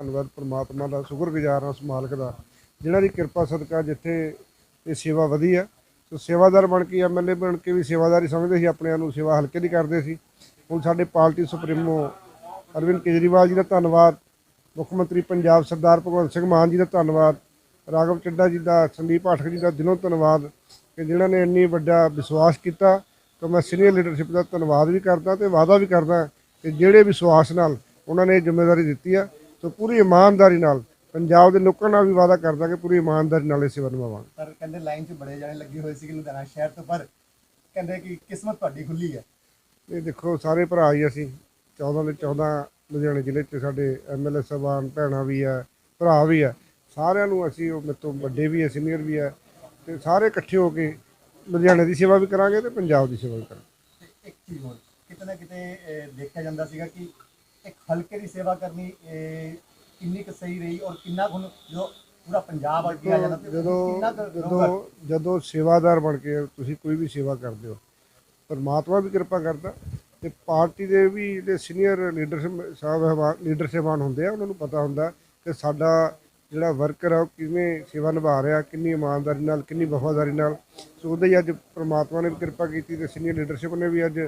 ਧੰਨਵਾਦ ਪ੍ਰਮਾਤਮਾ ਦਾ, ਸ਼ੁਕਰਗੁਜ਼ਾਰ ਹਾਂ ਉਸ ਮਾਲਕ ਦਾ। ਜਿਨ੍ਹਾਂ ਦੀ ਕਿਰਪਾ ਸਦਕਾ ਜਿੱਥੇ ਇਹ ਸੇਵਾ ਵਧੀ ਆ, ਸੋ ਸੇਵਾਦਾਰ ਬਣ ਕੇ ਐਮਐਲਏ ਬਣ ਕੇ ਵੀ ਸੇਵਾਦਾਰੀ ਸਮਝਦੇ ਸੀ, ਆਪਣੇ ਆਪ ਨੂੰ ਸੇਵਾ ਹਲਕੇ ਦੀ ਕਰਦੇ ਸੀ। ਹੁਣ ਸਾਡੇ ਪਾਰਟੀ ਸੁਪਰੀਮੋ ਅਰਵਿੰਦ ਕੇਜਰੀਵਾਲ ਜੀ ਦਾ ਧੰਨਵਾਦ, ਮੁੱਖ ਮੰਤਰੀ ਪੰਜਾਬ ਸਰਦਾਰ ਭਗਵੰਤ ਸਿੰਘ ਮਾਨ ਜੀ ਦਾ ਧੰਨਵਾਦ, ਰਾਘਵ ਚੱਡਾ ਜੀ ਦਾ, ਸੰਦੀਪ ਪਾਠਕ ਜੀ ਦਾ ਦਿਲੋਂ ਧੰਨਵਾਦ, ਕਿ ਜਿਨ੍ਹਾਂ ਨੇ ਇੰਨੀ ਵੱਡਾ ਵਿਸ਼ਵਾਸ ਕੀਤਾ, ਤਾਂ ਮੈਂ ਸੀਨੀਅਰ ਲੀਡਰਸ਼ਿਪ ਦਾ ਧੰਨਵਾਦ ਵੀ ਕਰਦਾ ਤੇ ਵਾਅਦਾ ਵੀ ਕਰਦਾ ਕਿ ਜਿਹੜੇ ਵਿਸ਼ਵਾਸ ਨਾਲ ਉਹਨਾਂ ਨੇ ਜ਼ਿੰਮੇਵਾਰੀ ਦਿੱਤੀ ਆ ਤਾਂ ਪੂਰੀ ਇਮਾਨਦਾਰੀ ਨਾਲ ਪੰਜਾਬ ਦੇ ਲੋਕਾਂ ਨਾਲ ਵੀ ਵਾਅਦਾ ਕਰਦਾ ਕਿ ਪੂਰੀ ਇਮਾਨਦਾਰੀ ਨਾਲ ਇਹ ਸੇਵਾ ਨਿਭਾਵਾਂਗੇ ਪਰ ਕਹਿੰਦੇ ਲਾਈਨ 'ਚ ਬੜੇ ਜਾਣੇ ਲੱਗੇ ਹੋਏ ਸੀ ਲੁਧਿਆਣਾ ਸ਼ਹਿਰ ਤੋਂ ਪਰ ਕਹਿੰਦੇ ਕਿ ਕਿਸਮਤ ਤੁਹਾਡੀ ਖੁੱਲੀ ਹੈ। ਇਹ ਦੇਖੋ ਸਾਰੇ ਭਰਾ ਹੀ ਅਸੀਂ 14 ਦੇ 14 ਲੁਧਿਆਣੇ ਜ਼ਿਲ੍ਹੇ 'ਚ ਸਾਡੇ ਐਮਐਲਏ ਸਾਹਿਬਾਨ ਭੈਣਾਂ ਵੀ ਆ ਭਰਾ ਵੀ ਆ ਸਾਰਿਆਂ ਨੂੰ ਅਸੀਂ ਉਹ ਮੇਰੇ ਤੋਂ ਵੱਡੇ ਵੀ ਆ ਸੀਨੀਅਰ ਵੀ ਆ ਤੇ ਸਾਰੇ ਇਕੱਠੇ ਹੋ ਕੇ ਲੁਧਿਆਣੇ ਦੀ ਸੇਵਾ ਵੀ ਕਰਾਂਗੇ ਤੇ ਪੰਜਾਬ ਦੀ ਸੇਵਾ ਵੀ ਕਰਾਂਗੇ। ਇੱਕ ਚੀਜ਼ ਹੋਰ ਕਿਤੇ ਨਾ ਕਿਤੇ ਦੇਖਿਆ ਜਾਂਦਾ ਸੀਗਾ ਕਿ ਇੱਕ ਹਲਕੇ ਦੀ ਸੇਵਾ ਕਰਨੀ ਅਹ, ਕਿੰਨੀ ਕੁ ਸਹੀ ਰਹੀ ਔਰ ਕਿੰਨਾ ਕੁ ਜੋ ਪੂਰਾ ਪੰਜਾਬ ਅੱਗੇ ਆ ਜਾਣਾ ਤੇ ਜਦੋਂ ਕੁ? ਜਦੋਂ ਜਦੋਂ ਸੇਵਾਦਾਰ ਬਣ ਕੇ ਤੁਸੀਂ ਕੋਈ ਵੀ ਸੇਵਾ ਕਰਦੇ ਹੋ ਪਰਮਾਤਮਾ ਵੀ ਕਿਰਪਾ ਕਰਦਾ ਤੇ ਪਾਰਟੀ ਦੇ ਵੀ ਜਿਹੜੇ ਸੀਨੀਅਰ ਲੀਡਰਸ਼ਿਪ ਸਾਹਿਬ ਲੀਡਰ ਸਾਹਿਬਾਨ ਹੁੰਦੇ ਆ ਉਹਨਾਂ ਨੂੰ ਪਤਾ ਹੁੰਦਾ ਕਿ ਸਾਡਾ ਜਿਹੜਾ ਵਰਕਰ ਆ ਉਹ ਕਿਵੇਂ ਸੇਵਾ ਨਿਭਾ ਰਿਹਾ ਕਿੰਨੀ ਇਮਾਨਦਾਰੀ ਨਾਲ ਕਿੰਨੀ ਵਫਾਦਾਰੀ ਨਾਲ ਸੋ ਉਹਦੇ ਹੀ ਅੱਜ ਪ੍ਰਮਾਤਮਾ ਨੇ ਵੀ ਕਿਰਪਾ ਕੀਤੀ ਤੇ ਸੀਨੀਅਰ ਲੀਡਰਸ਼ਿਪ ਨੇ ਵੀ ਅੱਜ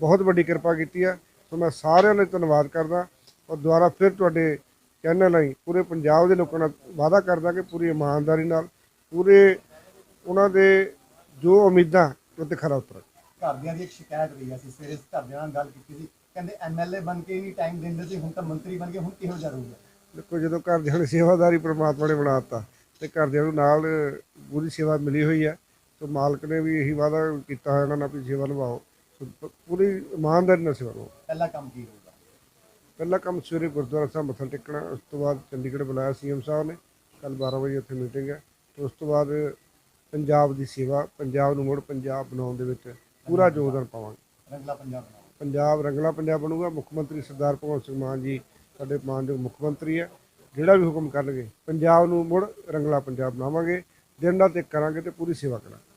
ਬਹੁਤ ਵੱਡੀ ਕਿਰਪਾ ਕੀਤੀ ਆ ਸੋ ਮੈਂ ਸਾਰਿਆਂ ਦਾ ਧੰਨਵਾਦ ਕਰਦਾ ਔਰ ਦੁਬਾਰਾ ਫਿਰ ਤੁਹਾਡੇ ਚੈਨਲ ਲਈ ਪੂਰੇ ਪੰਜਾਬ ਦੇ ਲੋਕਾਂ ਨਾਲ ਵਾਅਦਾ ਕਰਦਾ ਕਿ ਪੂਰੀ ਇਮਾਨਦਾਰੀ ਨਾਲ ਪੂਰੇ ਉਹਨਾਂ ਦੇ ਜੋ ਉਮੀਦਾਂ ਉੱਤੇ ਖਰਾ ਉਤਰ। ਘਰਦਿਆਂ ਦੀ ਇੱਕ ਸ਼ਿਕਾਇਤ ਰਹੀ ਅਸੀਂ ਸਵੇਰੇ ਘਰਦਿਆਂ ਨਾਲ ਗੱਲ ਕੀਤੀ ਸੀ। ਕਹਿੰਦੇ ਐਮਐਲਏ ਬਣ ਕੇ ਹੀ ਨਹੀਂ ਟਾਈਮ ਦਿੰਦੇ ਸੀ ਹੁਣ ਤਾਂ ਮੰਤਰੀ ਬਣ ਗਏ ਹੁਣ ਕਿਹੋ ਜਿਹਾ ਰਹੂਗਾ? ਦੇਖੋ ਜਦੋਂ ਘਰਦਿਆਂ ਨੇ ਸੇਵਾਦਾਰੀ ਪ੍ਰਮਾਤਮਾ ਨੇ ਬਣਾਤਾ ਤੇ ਘਰਦਿਆਂ ਨੂੰ ਨਾਲ ਪੂਰੀ ਸੇਵਾ ਮਿਲੀ ਹੋਈ ਹੈ ਸੋ ਮਾਲਕ ਨੇ ਵੀ ਇਹੀ ਵਾਅਦਾ ਕੀਤਾ ਹੋਇਆ ਇਹਨਾਂ ਨਾਲ ਵੀ ਸੇਵਾ ਨਿਭਾਓ। ਸੋ ਪੂਰੀ ਇਮਾਨਦਾਰੀ ਨਾਲ ਸੇਵਾ ਨਿਭਾਓ ਪਹਿਲਾ ਕੰਮ ਕੀ ਹੋਊਗਾ? ਪਹਿਲਾ ਕੰਮ ਸਵੇਰੇ ਗੁਰਦੁਆਰਾ ਸਾਹਿਬ ਮੱਥਾ ਟੇਕਣਾ ਉਸ ਤੋਂ ਬਾਅਦ ਚੰਡੀਗੜ੍ਹ ਬੁਲਾਇਆ ਸੀਐਮ ਸਾਹਿਬ ਨੇ ਕੱਲ 12 ਵਜੇ ਉੱਥੇ ਮੀਟਿੰਗ ਹੈ। ਉਸ ਤੋਂ ਬਾਅਦ ਪੰਜਾਬ ਦੀ ਸੇਵਾ ਪੰਜਾਬ ਨੂੰ ਮੁੜ ਪੰਜਾਬ ਬਣਾਉਣ ਦੇ ਵਿੱਚ ਪੂਰਾ ਯੋਗਦਾਨ ਪਾਵਾਂਗੇ। ਰੰਗਲਾ ਪੰਜਾਬ ਪੰਜਾਬ ਰੰਗਲਾ ਪੰਜਾਬ ਬਣੂਗਾ। ਮੁੱਖ ਮੰਤਰੀ ਸਰਦਾਰ ਭਗਵੰਤ ਸਿੰਘ ਮਾਨ ਜੀ ਸਾਡੇ ਮਾਨਯੋਗ ਮੁੱਖ ਮੰਤਰੀ ਹੈ। ਜਿਹੜਾ ਵੀ ਹੁਕਮ ਕਰਨਗੇ ਪੰਜਾਬ ਨੂੰ ਮੁੜ ਰੰਗਲਾ ਪੰਜਾਬ ਬਣਾਵਾਂਗੇ। ਦਿਨ ਰਾਤ ਇੱਕ ਕਰਾਂਗੇ ਤੇ ਪੂਰੀ ਸੇਵਾ ਕਰਾਂਗੇ।